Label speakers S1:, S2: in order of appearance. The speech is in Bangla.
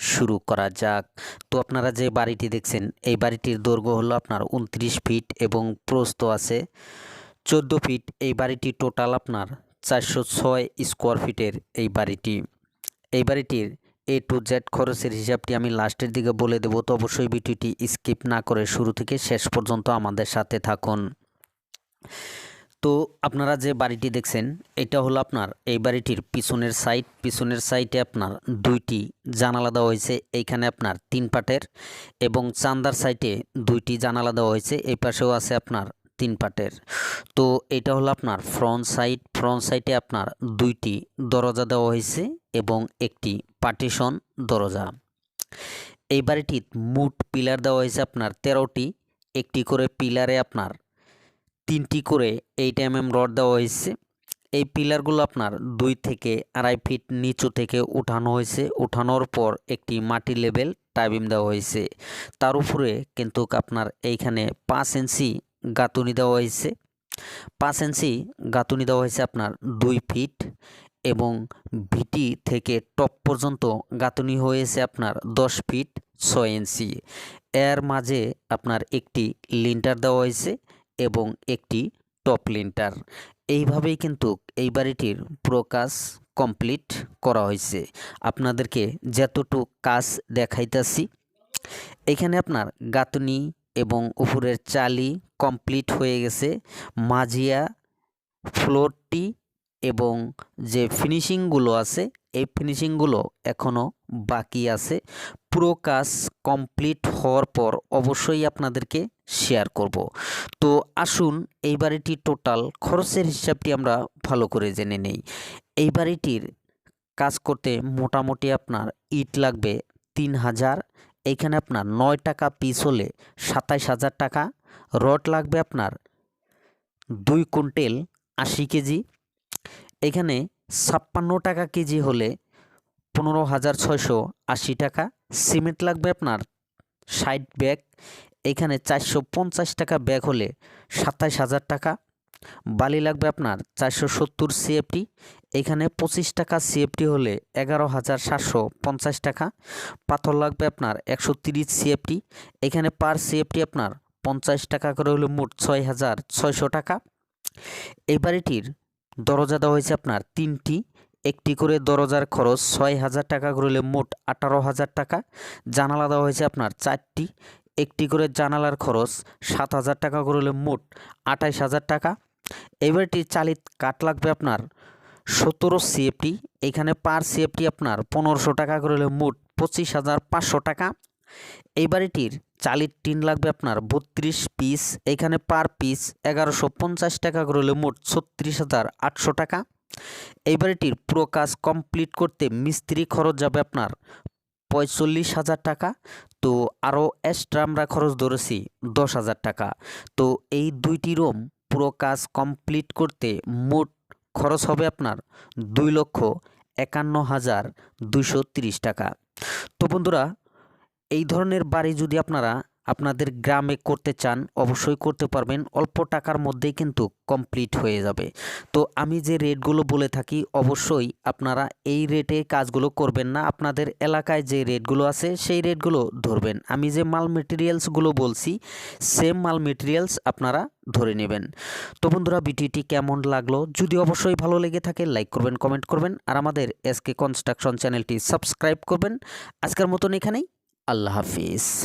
S1: শুরু করা যাক। তো আপনারা যে বাড়িটি দেখছেন, এই বাড়িটির দৈর্ঘ্য হলো আপনার উনত্রিশ ফিট এবং প্রস্থ আছে চোদ্দ ফিট। এই বাড়িটি টোটাল আপনার চারশো ছয় স্কোয়ার ফিটের এই বাড়িটি। এই বাড়িটির এ টু জেড খরচের হিসাবটি আমি লাস্টের দিকে বলে দেবো, তো অবশ্যই ভিডিওটি স্কিপ না করে শুরু থেকে শেষ পর্যন্ত আমাদের সাথে থাকুন। তো আপনারা যে বাড়িটি দেখছেন, এটা হলো আপনার, এই বাড়িটির পিছনের সাইড পিছনের সাইডে আপনার দুইটি জানালা দেওয়া হয়েছে, এইখানে আপনার তিন পাটের এবং চান্দার সাইডে দুইটি জানালা দেওয়া হয়েছে, এই পাশেও আছে আপনার তিন পাটের। তো এটা হলো আপনার ফ্রন্ট সাইড ফ্রন্ট সাইডে আপনার দুইটি দরজা দেওয়া হয়েছে এবং একটি পার্টিশন দরজা। এই বাড়িটির মুট পিলার দেওয়া হয়েছে আপনার তেরোটি, একটি করে পিলারে আপনার তিনটি করে এইট এম এম রড দেওয়া হয়েছে। এই পিলারগুলো আপনার দুই থেকে আড়াই ফিট নিচু থেকে উঠানো হয়েছে। উঠানোর পর একটি মাটি লেভেল টাইবিম দেওয়া হয়েছে। তার উপরে কিন্তু আপনার এইখানে পাঁচ ইঞ্চি গাঁথুনি দেওয়া হয়েছে। পাঁচ ইঞ্চি গাঁথুনি দেওয়া হয়েছে আপনার দুই ফিট এবং ভিটি থেকে টপ পর্যন্ত গাঁথুনি হয়েছে আপনার দশ ফিট ছয় ইঞ্চি। এর মাঝে আপনার একটি লিন্টার দেওয়া হয়েছে। এবং একটি টপ লিন্টার এইভাবেই কিন্তু এই বাড়িটির পুরো কাজ কমপ্লিট করা হয়েছে। আপনাদেরকে যতটুক কাজ দেখাইতেছি, এখানে আপনার গাঁথনি এবং উপরের চালি কমপ্লিট হয়ে গেছে। মাঝিয়া ফ্লোরটি এবং যে ফিনিশিংগুলো আছে, এই ফিনিশিংগুলো এখনও বাকি আছে। পুরো কাজ কমপ্লিট হওয়ার পর অবশ্যই আপনাদেরকে শেয়ার করব। তো আসুন, এই বাড়িটি টোটাল খরচের হিসাবটি আমরা ভালো করে জেনে নেই। এই বাড়িটির কাজ করতে মোটামুটি আপনার ইট লাগবে তিন হাজার এইখানে আপনার নয় টাকা পিস হলে সাতাইশ হাজার টাকা, রড লাগবে আপনার দুই কুইন্টেল আশি কেজি, এখানে ছাপ্পান্ন টাকা কেজি হলে পনেরো হাজার ছয়শো আশি টাকা, সিমেন্ট লাগবে আপনার ষাট ব্যাগ এখানে চারশো পঞ্চাশ টাকা ব্যাগ হলে সাতাইশ হাজার টাকা। বালি লাগবে আপনার চারশো সত্তর সিএফটি এখানে পঁচিশ টাকা সিএফটি হলে এগারো হাজার সাতশো পঞ্চাশ টাকা। পাথর লাগবে আপনার একশো তিরিশ সিএফটি এখানে পার সিএফটি আপনার পঞ্চাশ টাকা করে হলে মোট ছয় হাজার ছয়শো টাকা। এই বাড়িটির দরজা দেওয়া হয়েছে আপনার তিনটি। একটি করে দরজার খরচ ছয় হাজার টাকা করে করলে মোট আঠারো হাজার টাকা। জানালা দেওয়া হয়েছে আপনার চারটি। একটি করে জানালার খরচ সাত হাজার টাকা করলে মোট আঠাইশ হাজার টাকা। এবারটি চালিত কাঠ লাগবে আপনার সতেরো সিএফটি এখানে পার সিএফটি আপনার পনেরোশো টাকা করলে মোট পঁচিশ হাজার পাঁচশো টাকা। এই বাড়িটির চালির টিন লাগবে আপনার বত্রিশ পিস, এখানে পার পিস এগারোশো পঞ্চাশ টাকা করলে মোট ছত্রিশ হাজার আটশো টাকা। এই বাড়িটির পুরো কাজ কমপ্লিট করতে মিস্ত্রি খরচ যাবে আপনার পঁয়তাল্লিশ হাজার টাকা। তো আরও এক্সট্রা আমরা খরচ ধরেছি দশ হাজার টাকা। তো এই দুইটি রুম পুরো কাজ কমপ্লিট করতে মোট খরচ হবে আপনার দুই লক্ষ একান্ন হাজার দুশো তিরিশ টাকা। তো বন্ধুরা, এই ধরনের বাড়ি যদি আপনারা আপনাদের গ্রামে করতে চান, অবশ্যই করতে পারবেন। অল্প টাকার মধ্যেই কিন্তু কমপ্লিট হয়ে যাবে। তো আমি যে রেটগুলো বলে থাকি, অবশ্যই আপনারা এই রেটে কাজগুলো করবেন না। আপনাদের এলাকায় যে রেটগুলো আছে, সেই রেটগুলো ধরবেন। আমি যে মাল মেটেরিয়ালসগুলো বলছি সেম মাল মেটেরিয়ালস আপনারা ধরে নেবেন। তো বন্ধুরা, ভিডিওটি কেমন লাগল? যদি অবশ্যই ভালো লেগে থাকে লাইক করবেন কমেন্ট করবেন। আর আমাদের এসকে কনস্ট্রাকশন চ্যানেলটি সাবস্ক্রাইব করবেন। আজকের মতন এখানেই। আল্লাহ হাফিজ।